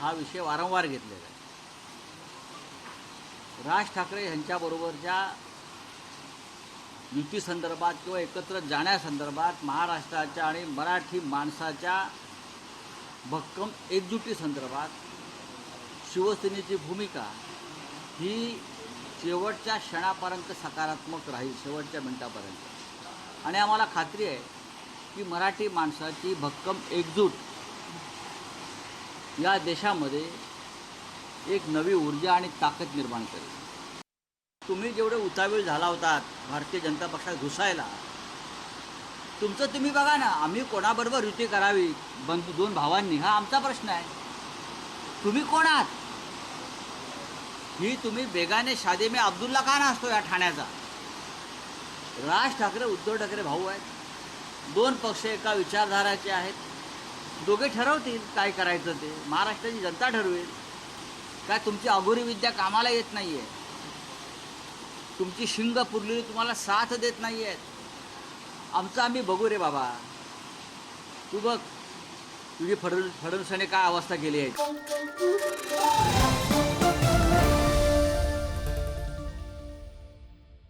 हा विषय वारंवार घेतलेला आहे. राज ठाकरे यांच्याबरोबरच्या युतीसंदर्भात किंवा एकत्र जाण्यासंदर्भात महाराष्ट्राच्या आणि मराठी माणसाच्या भक्कम एकजुटीसंदर्भात शिवसेनेची भूमिका ही शेवटच्या क्षणापर्यंत सकारात्मक राहील शेवटच्या मिनटापर्यंत. आणि आम्हाला खात्री आहे की मराठी माणसाची भक्कम एकजूट या देशामध्ये एक नवी ऊर्जा आणि ताकद निर्माण करेल. तुम्ही जेवढे उतावीळ झाला होतात भारतीय जनता पक्षात घुसायला तुमचं तुम्ही बघा ना आम्ही कोणाबरोबर युती करावी बंधू दोन भावांनी हा आमचा प्रश्न आहे. तुम्ही कोण आहात? ही तुम्ही बेगाने शादी में अब्दुल्ला खान असतो या ठाण्याचा. राज ठाकरे उद्धव ठाकरे भाऊ आहेत. दोन पक्ष एका विचारधाराचे आहेत. दोघे ठरवतील काय करायचं ते. महाराष्ट्राची जनता ठरवेल. काय तुमची अघोरी विद्या कामाला येत नाही आहे तुमची शिंग पुरलेली तुम्हाला साथ देत नाही आहेत आमचं आम्ही बघू रे बाबा. तू बघ तुझी फडणवीस फडणवीसाने काय अवस्था केली आहे.